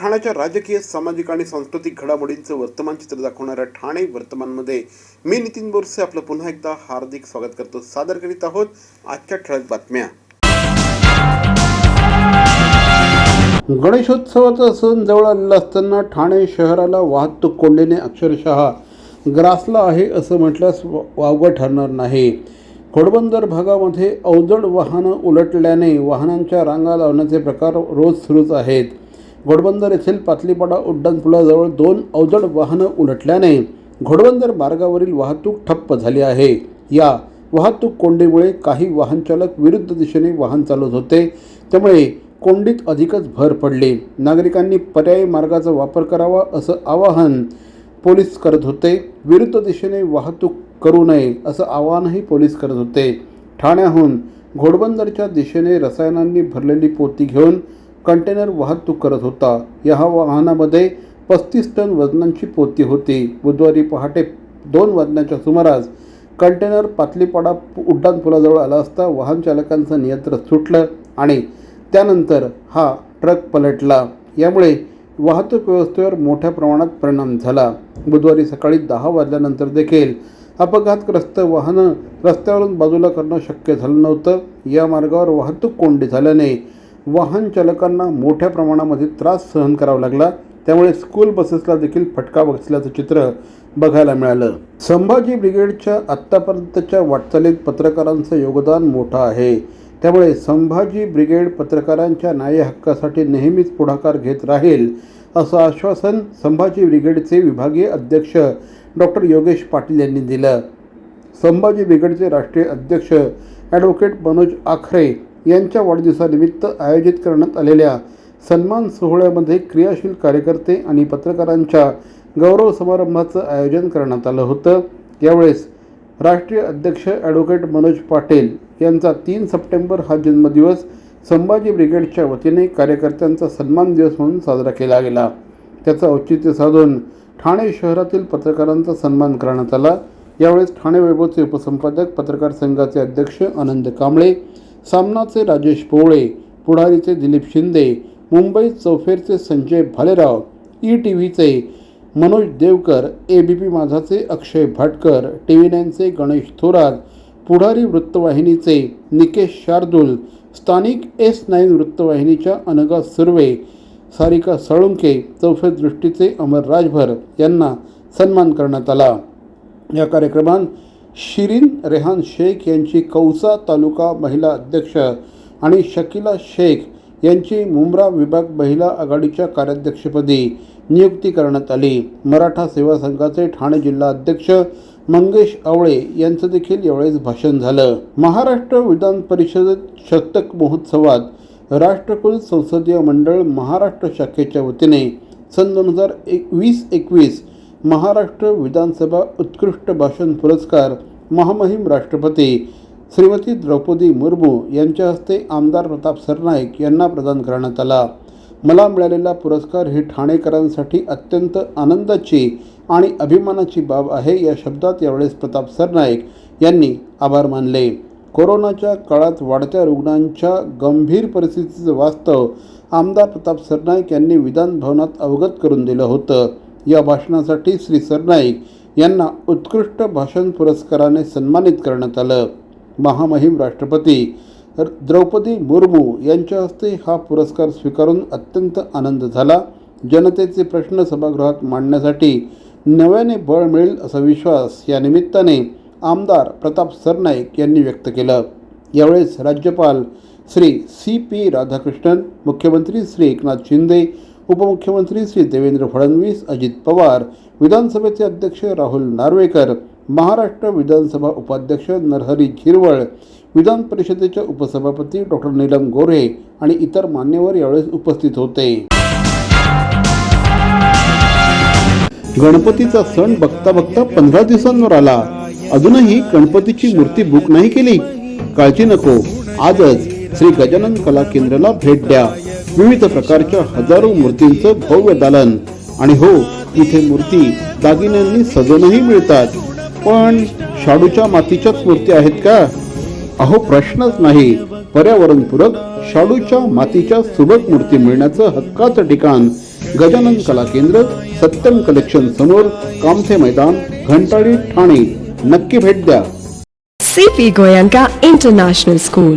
ठाण्याच्या राजकीय सामाजिक आणि सांस्कृतिक घडामोडींचं वर्तमान चित्र दाखवणाऱ्या ठाणे वर्तमानमध्ये मी नितीन बोरसे आपलं पुन्हा एकदा हार्दिक स्वागत करतो. सादर करीत आहोत आजच्या ठळक बातम्या. गणेशोत्सवाचा सण जवळ आलेला असताना ठाणे शहराला वाहतूक कोंडीने अक्षरशः ग्रासला आहे असं म्हटल्यास व- वावगं ठरणार नाही. घोडबंदर भागामध्ये अवजड वाहनं उलटल्याने वाहनांच्या रांगा लावण्याचे प्रकार रोज सुरूच आहेत. घोडबंदर येथील पातलीपाडा उड्डाणपुलाजवळ दोन अवजड वाहनं उलटल्याने घोडबंदर मार्गावरील वाहतूक ठप्प झाली आहे. या वाहतूक कोंडीमुळे काही वाहनचालक विरुद्ध दिशेने वाहन चालवत होते. त्यामुळे कोंडीत अधिकच भर पडली. नागरिकांनी पर्यायी मार्गाचा वापर करावा असं आवाहन पोलीस करत होते. विरुद्ध दिशेने वाहतूक करू नये असं आवाहनही पोलीस करत होते. ठाण्याहून घोडबंदरच्या दिशेने रसायनांनी भरलेली पोती घेऊन कंटेनर वाहतूक करत होता. या वाहनामध्ये पस्तीस टन वजनांची पोती होती. बुधवारी पहाटे दोन वाजण्याच्या सुमारास कंटेनर पातलीपाडा उड्डाणपुलाजवळ आला असता वाहन चालकांचं नियंत्रण सुटलं आणि त्यानंतर हा ट्रक पलटला. यामुळे वाहतूक व्यवस्थेवर मोठ्या प्रमाणात परिणाम झाला. बुधवारी सकाळी दहा वाजल्यानंतर देखील अपघातग्रस्त वाहनं रस्त्यावरून बाजूला करणं शक्य झालं नव्हतं. या मार्गावर वाहतूक कोंडी झाल्याने वाहन चालकांना मोठ्या प्रमाणामध्ये त्रास सहन करावा लागला. त्यामुळे स्कूल बसेसला देखील फटका बसल्याचं चित्र बघायला मिळालं. संभाजी ब्रिगेडच्या आत्तापर्यंतच्या वाटचालीत पत्रकारांचं योगदान मोठं आहे. त्यामुळे संभाजी ब्रिगेड पत्रकारांच्या न्याय हक्कासाठी नेहमीच पुढाकार घेत राहील असं आश्वासन संभाजी ब्रिगेडचे विभागीय अध्यक्ष डॉक्टर योगेश पाटील यांनी दिलं. संभाजी ब्रिगेडचे राष्ट्रीय अध्यक्ष ॲडव्होकेट मनोज आखरे यांच्या वाढदिवसानिमित्त आयोजित करण्यात आलेल्या सन्मान सोहळ्यामध्ये क्रियाशील कार्यकर्ते आणि पत्रकारांच्या गौरव समारंभाचं आयोजन करण्यात आलं होतं. यावेळेस राष्ट्रीय अध्यक्ष ॲडव्होकेट मनोज पाटील यांचा तीन सप्टेंबर हा जन्मदिवस संभाजी ब्रिगेडच्या वतीने कार्यकर्त्यांचा सन्मान दिवस म्हणून साजरा केला गेला. त्याचं औचित्य साधून ठाणे शहरातील पत्रकारांचा सन्मान करण्यात आला. यावेळेस ठाणे वैभवचे उपसंपादक पत्रकार संघाचे अध्यक्ष आनंद कांबळे सामनाचे राजेश पोवळे पुढारीचे दिलीप शिंदे मुंबई चौफेरचे Sanjay Bhalerao E T व्हीचे Manoj Devkar A B P माझाचे Akshay Bhatkar T V नाईनचे गणेश थोरात पुढारी वृत्तवाहिनीचे निकेश शार्दूल स्थानिक एस नाईन वृत्तवाहिनीच्या अनगा सुर्वे सारिका साळुंके चौफेर दृष्टीचे अमर राजभर यांना सन्मान करण्यात आला. या कार्यक्रमात शिरीन रेहान शेख यांची कौसा तालुका महिला अध्यक्ष आणि शकिला शेख यांची मुंब्रा विभाग महिला आघाडीच्या कार्याध्यक्षपदी नियुक्ती करण्यात आली. मराठा सेवा संघाचे ठाणे जिल्हा अध्यक्ष मंगेश आवळे यांचं देखील यावेळेस भाषण झालं. महाराष्ट्र विधान परिषदेत शतक महोत्सवात राष्ट्रकुल संसदीय मंडळ महाराष्ट्र शाखेच्या वतीने सन दोन हजार एक वीस एकवीस महाराष्ट्र विधानसभा उत्कृष्ट भाषण पुरस्कार महामहिम राष्ट्रपती श्रीमती द्रौपदी मुर्मू यांच्या हस्ते आमदार प्रताप सरनाईक यांना प्रदान करण्यात आला. मला मिळालेला पुरस्कार ही ठाणेकरांसाठी अत्यंत आनंदाची आणि अभिमानाची बाब आहे या शब्दात यावेळेस प्रताप सरनाईक यांनी आभार मानले. कोरोनाच्या काळात वाढत्या रुग्णांच्या गंभीर परिस्थितीचं वास्तव आमदार प्रताप सरनाईक यांनी विधान भवनात अवगत करून दिलं होतं. या भाषणासाठी श्री सरनाईक यांना उत्कृष्ट भाषण पुरस्काराने सन्मानित करण्यात आलं. महामहिम राष्ट्रपती द्रौपदी मुर्मू यांच्या हस्ते हा पुरस्कार स्वीकारून अत्यंत आनंद झाला. जनतेचे प्रश्न सभागृहात मांडण्यासाठी नव्याने बळ मिळेल असा विश्वास या निमित्ताने आमदार प्रताप सरनाईक यांनी व्यक्त केलं. यावेळेस राज्यपाल श्री सी पी राधाकृष्णन मुख्यमंत्री श्री एकनाथ शिंदे उपमुख्यमंत्री श्री देवेंद्र फडणवीस अजित पवार विधानसभेचे अध्यक्ष राहुल नार्वेकर महाराष्ट्र विधानसभा उपाध्यक्ष नरहरी झिरवळ विधान परिषदेच्या उपसभापती डॉक्टर नीलम गोऱ्हे आणि इतर मान्यवर यावेळेस उपस्थित होते. गणपतीचा सण बघता बघता पंधरा दिवसांवर आला. अजूनही गणपतीची मूर्ती बुक नाही केली. काळजी नको. आजच श्री गजानन कला केंद्राला भेट द्या. विविध प्रकारच्या हजारो मूर्तींचं भव्य दालन. आणि हो इथे मूर्ती दागिन्यांनी सजवूनही मिळतात. पण शाडूच्या मातीच्याच मूर्ती आहेत का? अहो प्रश्नच नाही. पर्यावरणपूरक शाडूच्या मातीच्या सुबक मूर्ती मिळण्याचं हक्काचं ठिकाण. गजानन कला केंद्र सत्यम कलेक्शन समोर कामथे मैदान घंटाळी ठाणे. नक्की भेट द्या. CP Goenka international school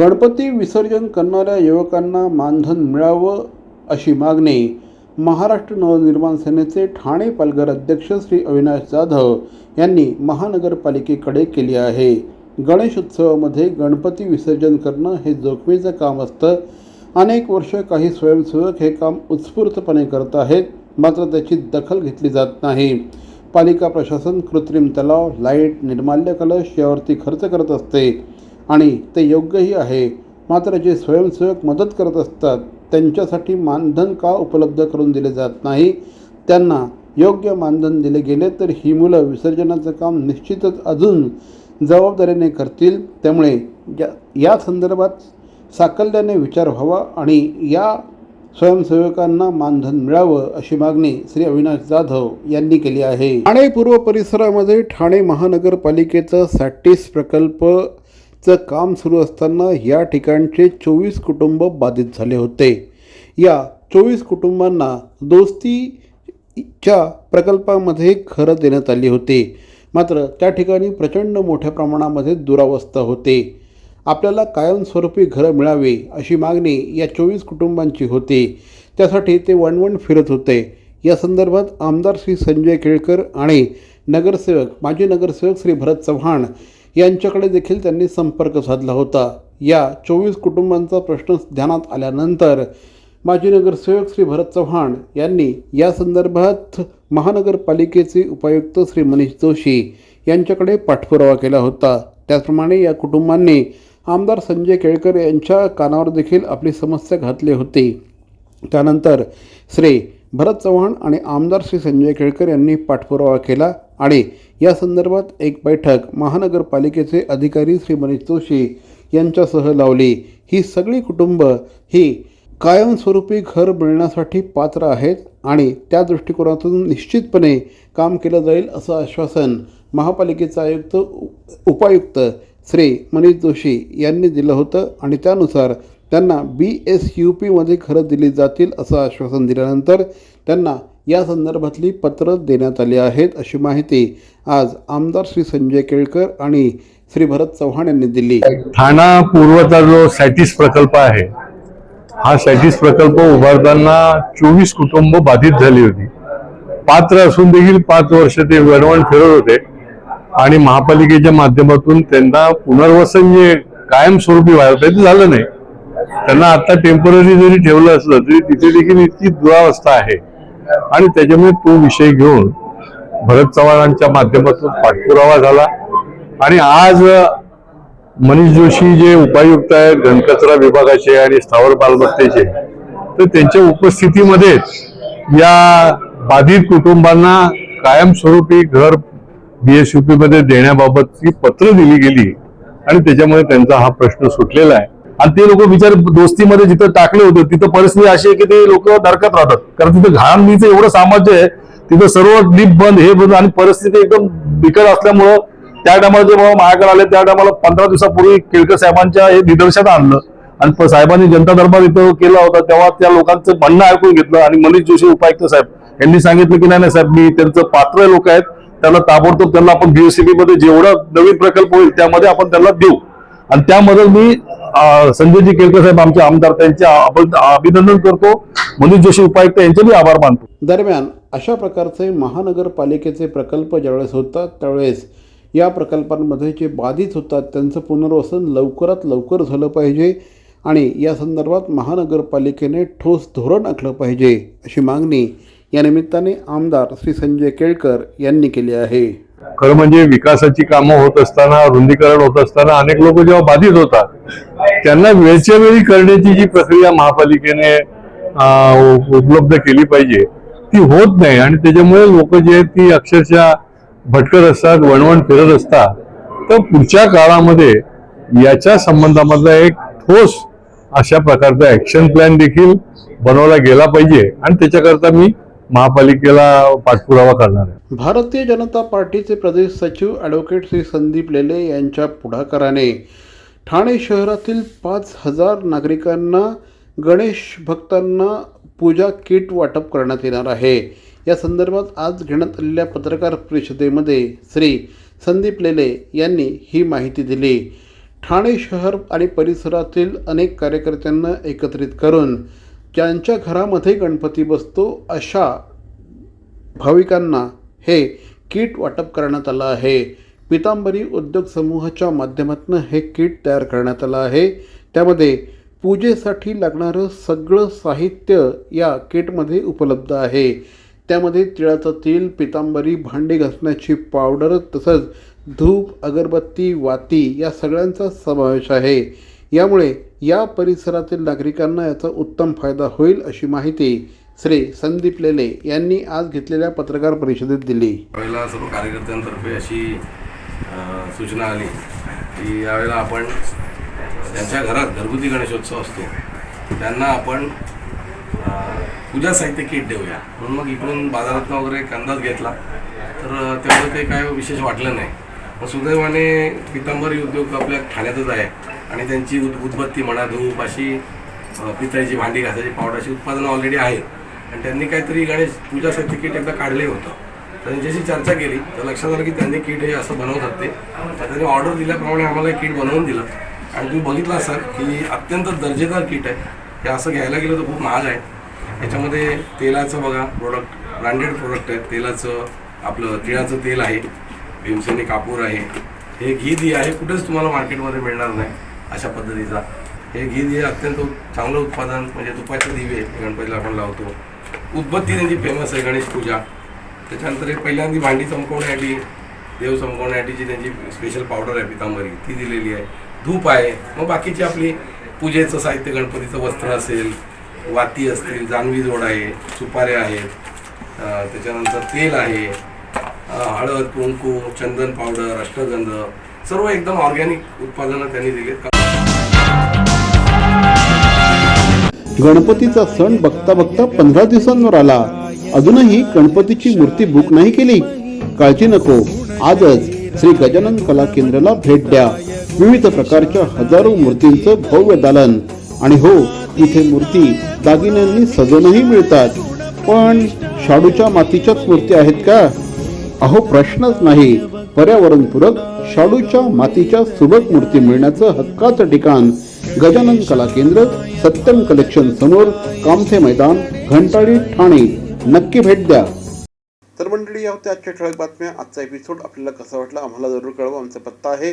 Ganpati विसर्जन करणाऱ्या युवकांना मानधन मिळावं अशी मागणी महाराष्ट्र नवनिर्माण सेनेचे ठाणे पालघर अध्यक्ष श्री अविनाश जाधव यांनी महानगरपालिकेकडे केली आहे. गणेश उत्सवामध्ये गणपती विसर्जन करणं हे जोखमीचं काम असतं. अनेक वर्ष काही स्वयंसेवक हे काम उत्स्फूर्तपणे करत आहेत मात्र त्याची दखल घेतली जात नाही. पालिका प्रशासन कृत्रिम तलाव लाइट निर्माल्य कलश यावरती खर्च करत असते. आणि ते योग्यही आहे. मात्र जे स्वयंसेवक मदत करत असतात त्यांच्यासाठी मानधन का उपलब्ध करून दिले जात नाही? त्यांना योग्य मानधन दिले गेले तर ही मुलं विसर्जनाचं काम निश्चितच अजून जबाबदारीने करतील. त्यामुळे या या संदर्भात साकल्याने विचार व्हावा आणि या स्वयंसेवकांना मानधन मिळावं अशी मागणी श्री अविनाश जाधव यांनी केली आहे. ठाणे पूर्व परिसरामध्ये ठाणे महानगरपालिकेचा सॅटिस प्रकल्प चं काम सुरू असताना या ठिकाणचे चोवीस कुटुंब बाधित झाले होते. या चोवीस कुटुंबांना दोस्तीच्या प्रकल्पामध्ये घरं देण्यात आली होती. मात्र त्या ठिकाणी प्रचंड मोठ्या प्रमाणामध्ये दुरावस्था होते. आपल्याला कायमस्वरूपी घरं मिळावी अशी मागणी या चोवीस कुटुंबांची होती. त्यासाठी ते वणवण फिरत होते. या संदर्भात आमदार श्री संजय केळकर आणि नगरसेवक माजी नगरसेवक श्री भरत चव्हाण यांच्याकडे देखील त्यांनी संपर्क साधला होता. या चोवीस कुटुंबांचा प्रश्न ध्यानात आल्यानंतर माजी नगरसेवक श्री भरत चव्हाण यांनी या संदर्भात महानगरपालिकेचे उपायुक्त श्री मनीष जोशी यांच्याकडे पाठपुरावा केला होता. त्याचप्रमाणे या कुटुंबांनी आमदार संजय केळकर यांच्या कानावर देखील आपली समस्या घातली होती. त्यानंतर श्री भरत चव्हाण आणि आमदार श्री संजय केळकर यांनी पाठपुरावा केला आणि या संदर्भात एक बैठक महानगरपालिकेचे अधिकारी श्री मनीष जोशी यांच्यासह लावली. ही सगळी कुटुंब ही कायमस्वरूपी घर मिळण्यासाठी पात्र आहेत आणि त्या दृष्टिकोनातून निश्चितपणे काम केलं जाईल असं आश्वासन महापालिकेचा आयुक्त उ- उपायुक्त श्री मनीष जोशी यांनी दिलं होतं आणि त्यानुसार त्यांना बी एस यू पीमध्ये खरं दिली जातील असं आश्वासन दिल्यानंतर त्यांना या संदर्भातली पत्र देण्यात आली आहेत अशी माहिती आज आमदार श्री संजय केळकर आणि श्री भरत चव्हाण यांनी दिली. ठाणा पूर्वचा जो सॅटिस प्रकल्प आहे हा सॅटिस प्रकल्प उभारताना चोवीस कुटुंब बाधित झाली होती. पात्र असून देखील पाच वर्ष ते वणवण फिरत होते आणि महापालिकेच्या माध्यमातून त्यांना पुनर्वसन जे कायमस्वरूपी व्हायला ते झालं नाही. त्यांना आता टेंपररी जरी ठेवलं असलं तरी तिथे देखील इतकी दुरावस्था आहे. आणि त्याच्यामुळे तो विषय घेऊन भरत चव्हाणांच्या माध्यमातून पाठपुरावा झाला. आणि आज मनीष जोशी जे उपायुक्त आहेत घनकचरा विभागाचे आणि स्थावर मालमत्तेचे तर त्यांच्या उपस्थितीमध्येच या बाधित कुटुंबांना कायमस्वरूपी घर बीएसयूपी मध्ये देण्याबाबतची पत्र दिली गेली. आणि त्याच्यामुळे त्यांचा हा प्रश्न सुटलेला आहे. आणि ते लोक विचार दोस्तीमध्ये जिथं टाकले होते तिथं परिस्थिती अशी आहे की ते लोक धरकत राहतात. कारण तिथं घाणीचं एवढं सामाज्य आहे तिथं सर्व डीप बंद हे बंद आणि परिस्थिती एकदम बिकट असल्यामुळं त्या टायमाला जेव्हा माझ्याकडे आले त्या टायमाला पंधरा दिवसापूर्वी केळकर साहेबांच्या हे निदर्शनात आणलं. आणि साहेबांनी जनता दरबार इथं केला होता तेव्हा त्या लोकांचं म्हणणं ऐकून घेतलं आणि मनीष जोशी उपायुक्त साहेब यांनी सांगितलं की नाही नाही साहेब मी त्यांचं पात्र लोक आहेत त्याला ताबडतोब त्यांना आपण बीएससीबी मध्ये जेवढा नवीन प्रकल्प होईल त्यामध्ये आपण त्यांना देऊ. आणि त्यामध्ये मी संजयजी केळकर साहेब आमचे आमदार त्यांचे अभिनंदन करतो. मनीष जोशी उपायुक्त यांचे मी आभार मानतो. दरम्यान अशा प्रकारचे महानगरपालिकेचे प्रकल्प ज्यावेळेस होतात त्यावेळेस या प्रकल्पांमध्ये जे बाधित होतात त्यांचं पुनर्वसन लवकरात लवकर झालं पाहिजे आणि या संदर्भात महानगरपालिकेने ठोस धोरण आखलं पाहिजे अशी मागणी या निमित्ताने आमदार श्री संजय केळकर यांनी केली आहे. खरं म्हणजे विकासाची कामं होत असताना रुंदीकरण होत असताना अनेक लोक जेव्हा बाधित होतात त्यांना वेळच्या वेळी करण्याची जी प्रक्रिया महापालिकेने उपलब्ध केली पाहिजे ती होत नाही. आणि त्याच्यामुळे लोक जे आहेत ती अक्षरशः भटकत असतात वणवण फिरत असतात. तर पुढच्या काळामध्ये याच्या संबंधामधला एक ठोस अशा प्रकारचा ऍक्शन प्लॅन देखील बनवला गेला पाहिजे. आणि त्याच्याकरता मी महापालिकेला पाठपुरावा करणार आहे. भारतीय जनता पार्टीचे प्रदेश सचिव ॲडव्होकेट श्री संदीप लेले यांच्या पुढाकाराने ठाणे शहरातील पाच हजार नागरिकांना गणेश भक्तांना पूजा किट वाटप करण्यात येणार आहे. या संदर्भात आज घेण्यात आलेल्या पत्रकार परिषदेमध्ये श्री संदीप लेले यांनी ही माहिती दिली. ठाणे शहर आणि परिसरातील अनेक कार्यकर्त्यांना एकत्रित करून ज्यांच्या घरामध्ये गणपती बसतो अशा भाविकांना हे किट वाटप करण्यात आलं आहे. पितांबरी उद्योग समूहाच्या माध्यमातून हे किट तयार करण्यात आलं आहे. त्यामध्ये पूजेसाठी लागणारं सगळं साहित्य या किटमध्ये उपलब्ध आहे. त्यामध्ये तिळाचं तेल पितांबरी भांडी घासण्याची पावडर तसंच धूप अगरबत्ती वाती या सगळ्यांचा समावेश आहे. यामुळे या परिसरातील नागरिकांना याचा उत्तम फायदा होईल अशी माहिती श्री संदीप लेले यांनी आज घेतलेल्या पत्रकार परिषदेत दिली. यावेळेला सर्व कार्यकर्त्यांतर्फे अशी सूचना आली की यावेळेला आपण त्यांच्या घरात घरगुती गणेशोत्सव असतो त्यांना आपण पूजा साहित्य किट देऊया. म्हणून मग इकडून बाजारातनं वगैरे एक अंदाज घेतला. तर त्यामुळे तेवढं काही काय विशेष वाटलं नाही. सुदैवाने पितांबरी उद्योग आपल्या ठाण्यातच आहे. आणि त्यांची उद उदबत्ती म्हणा धूप अशी पितळीची भांडी घासायची पावडरची उत्पादनं ऑलरेडी आहेत. आणि त्यांनी काहीतरी गणेश पूजा साहित्य किट एकदा काढले होतं. त्यांच्याशी चर्चा केली. तर लक्षात आलं की त्यांनी किट हे असं बनवतात ते. तर त्यांनी ऑर्डर दिल्याप्रमाणे आम्हाला किट बनवून दिलं. आणि तुम्ही बघितलं असाल की अत्यंत दर्जेदार किट आहे. हे असं घ्यायला गेलं तर खूप महाग आहे. याच्यामध्ये तेलाचं बघा प्रोडक्ट ब्रँडेड प्रोडक्ट आहे. तेलाचं आपलं तिळाचं तेल आहे. भीमसेनी कापूर आहे. हे घी दिया आहे कुठेच तुम्हाला मार्केटमध्ये मिळणार नाही अशा पद्धतीचा. हे घी दिया अत्यंत चांगलं उत्पादन म्हणजे तुपाचे दिवे गणपतीला आपण लावतो. उदबत्ती त्यांची फेमस आहे गणेश पूजा. त्याच्यानंतर एक पहिल्यांदा भांडी चमकवण्यासाठी देव चमकवण्यासाठीची त्यांची स्पेशल पावडर आहे पितांबरी ती दिलेली आहे. धूप आहे मग बाकीची आपली पूजेचं साहित्य गणपतीचं वस्त्र असेल वाती असतील जानवी जोड आहे सुपाऱ्या आहेत त्याच्यानंतर तेल आहे. हळद कुंकू चंदन पावडर अष्टगंध सर्व एकदम ऑर्गॅनिक उत्पादनं त्यांनी दिलीत. गणपतीचा सण बघता बघता पंधरा दिवसांवर आला. अजूनही गणपतीची मूर्ती बुक नाही केली. काळजी नको. आजच श्री गजानन कला केंद्राला भेट द्या. विविध प्रकारच्या हजारो मूर्तींचं भव्य दालन. आणि हो इथे मूर्ती दागिन्यांनी सजवूनही मिळतात. पण शाडूच्या मातीच्याच मूर्ती आहेत का? अहो प्रश्नच नाही. पर्यावरणपूरक शाडूच्या मातीच्या सुबक मूर्ती मिळण्याचं हक्काचं ठिकाण. गजानन कला केंद्र सत्यम कलेक्शन समोर कामथे मैदान घंटाळी ठाणे. नक्की भेट द्या. तर मंडळी या होत्या आजच्या ठळक बातम्या. आजचा एपिसोड आपल्याला कसा वाटला आम्हाला जरूर कळवा. आमचा पत्ता आहे